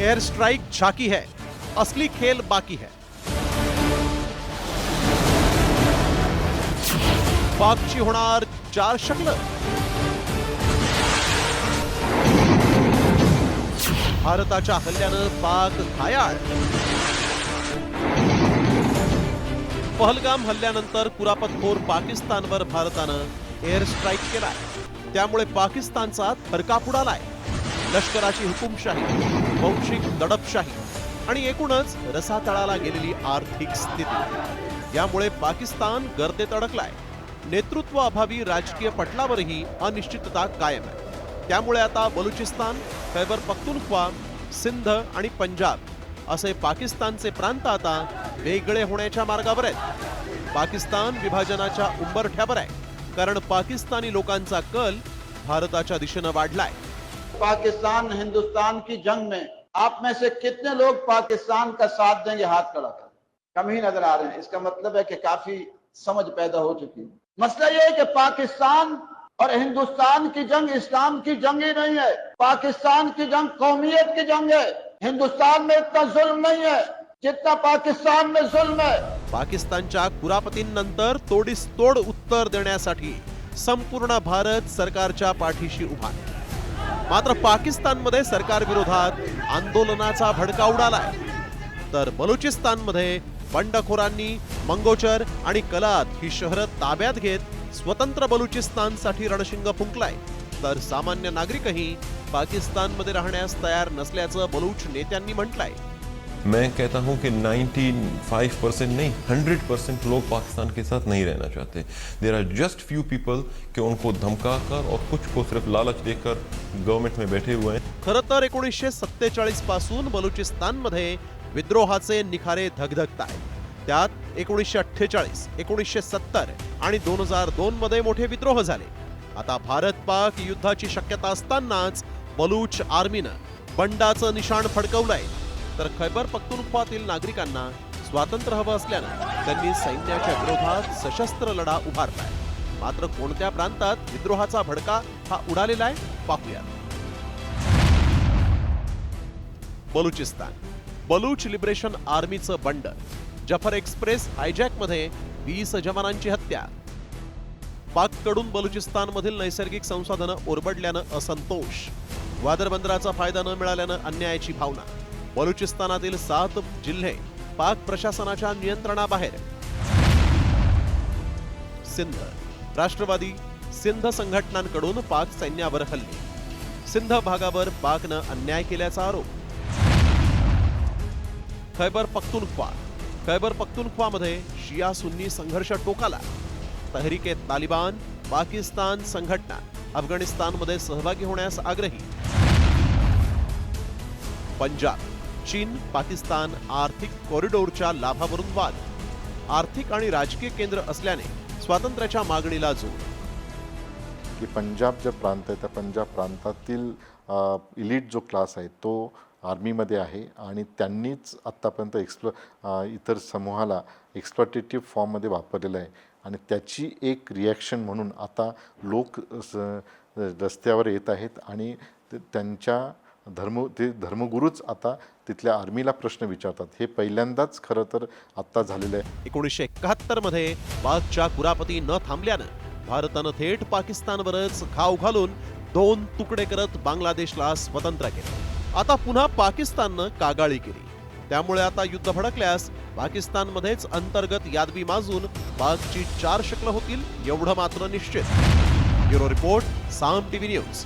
Air strike झाकी है असली खेल बाकी है। पाकची होणार चार शकल। भारताच्या हल्ल्यानं पाक घायाळ। पहलगाम हल्ल्यानंतर कुरापतखोर पाकिस्तानवर भारतानं एअर स्ट्राईक केलाय। त्यामुळे पाकिस्तानचा थरकाप उडालाय। लष्कराची हुकुमशाही वंशिक दडपशाही आणि एकूणच रसातळाला गेलेली आर्थिक स्थिती. यामुळे पाकिस्तान गर्देत अडकलाय नेतृत्व अभावी राजकीय पटलावरही अनिश्चितता कायम आहे. त्यामुळे आता बलुचिस्तान खैबर पख्तुनख्वा सिंध आणि पंजाब असे पाकिस्तानचे प्रांत आता वेगळे होण्याच्या मार्गावर आहेत. पाकिस्तान विभाजनाच्या उंबरठ्यावर आहे. कारण पाकिस्तानी लोकांचा कल भारताच्या दिशेनं वाढलाय. पाकिस्तान, हिंदुस्तान की जंग में आप में से कितने लोग पाकिस्तान का साथ देंगे, हाथ खड़ा कर? कम ही नज़र आ रहे हैं। इसका मतलब है कि काफ़ी समझ पैदा हो चुकी है। मसला ये है कि पाकिस्तान और हिंदुस्तान की जंग इस्लाम की जंग ही नहीं है। पाकिस्तान की जंग कौमियत की जंग है। हिंदुस्तान में इतना जुल्म नहीं है जितना पाकिस्तान में जुल्म है। पाकिस्तानच्या कुरापतींनंतर तोडीस तोड उत्तर देण्यासाठी संपूर्ण भारत सरकारच्या पाठीशी उभा आहे. मात्र पाकिस्तानमध्ये सरकार विरोधात आंदोलनाचा भडका उडालाय. तर बलुचिस्तानमध्ये बंडखोरांनी मंगोचर आणि कलात ही शहरं ताब्यात घेत स्वतंत्र बलुचिस्तानसाठी रणशिंग फुंकलाय. तर सामान्य नागरिकही पाकिस्तानमध्ये राहण्यास तयार नसल्याचं बलूच नेत्यांनी म्हटलंय. मैं कहता हूं कि 95 परसेंट नहीं 100 परसेंट लोग पाकिस्तान के साथ नहीं रहना चाहते। There are just few people कि उनको धमका कर और कुछ को सिर्फ लालच देकर गवर्नमेंट में बैठे हुए हैं। खरं तर एकोणीसशे सत्तेचाळीसपासून बलुचिस्तानमध्ये विद्रोहाचे निखारे धगधगत आहेत. त्यात एकोणीसशे अठ्ठेचाळीस एकोणीसशे सत्तर आणि दोन हजार दोन मध्ये मोठे विद्रोह झाले. आता भारत पाक युद्धाची शक्यता असतानाच बलूच आर्मीनं बंडाचं निशाण फडकवलंय. तर खैबर पख्तुनख्वातील नागरिकांना स्वातंत्र्य हवं असल्यानं त्यांनी सैन्याच्या विरोधात सशस्त्र लढा उभारलाय. मात्र कोणत्या प्रांतात विद्रोहाचा भडका हा उडालेला आहे पाहूया बलुचिस्तान. बलूच लिबरेशन आर्मीचं बंड जफर एक्सप्रेस हायजॅकमध्ये वीस जवानांची हत्या. पाककडून बलुचिस्तानमधील नैसर्गिक संसाधनं ओरबडल्यानं असंतोष. ग्वादर बंदराचा फायदा न मिळाल्यानं अन्यायाची भावना. बलुचिस्तानातील सात जिल्हे पाक प्रशासनाच्या नियंत्रणाबाहेर. सिंध. राष्ट्रवादी सिंध संघटनांकडून पाक सैन्यावर हल्ले. सिंध भागावर पाकनं अन्याय केल्याचा आरोप. खैबर पख्तुनख्वा. खैबर पख्तुनख्वामध्ये शिया सुन्नी संघर्ष टोकाला. तहरीके तालिबान पाकिस्तान संघटना अफगाणिस्तानमध्ये सहभागी होण्यास आग्रही. पंजाब. चीन पाकिस्तान आर्थिक कॉरिडोरच्या लाभावरून वाद. आर्थिक आणि राजकीय केंद्र असल्याने स्वातंत्र्याच्या मागणीला जोर. की पंजाब जे प्रांत आहे त्या पंजाब प्रांतातील इलिट जो क्लास आहे तो आर्मीमध्ये आहे आणि त्यांनीच आत्तापर्यंत एक्सप्लो इतर समूहाला एक्सप्लॉटेटिव्ह फॉर्ममध्ये वापरलेलं आहे. आणि त्याची एक रिॲक्शन म्हणून आता लोक स- रस्त्यावर येत आहेत आणि त्यांच्या धर्म ते धर्मगुरूच आता तिथल्या आर्मीला प्रश्न विचारतात. हे पहिल्यांदाच खरं तर आत्ता झालेलं आहे. एकोणीसशे एकाहत्तरमध्ये पाकच्या कुरापती न थांबल्यानं भारतानं थेट पाकिस्तानवरच घाव घालून दोन तुकडे करत बांगलादेशला स्वतंत्र केलं. आता पुन्हा पाकिस्ताननं कागाळी केली. त्यामुळे आता युद्ध भडकल्यास पाकिस्तानमध्येच अंतर्गत यादवी माजून बागची चार शकलं होतील एवढं मात्र निश्चित. Bureau report Saam TV news.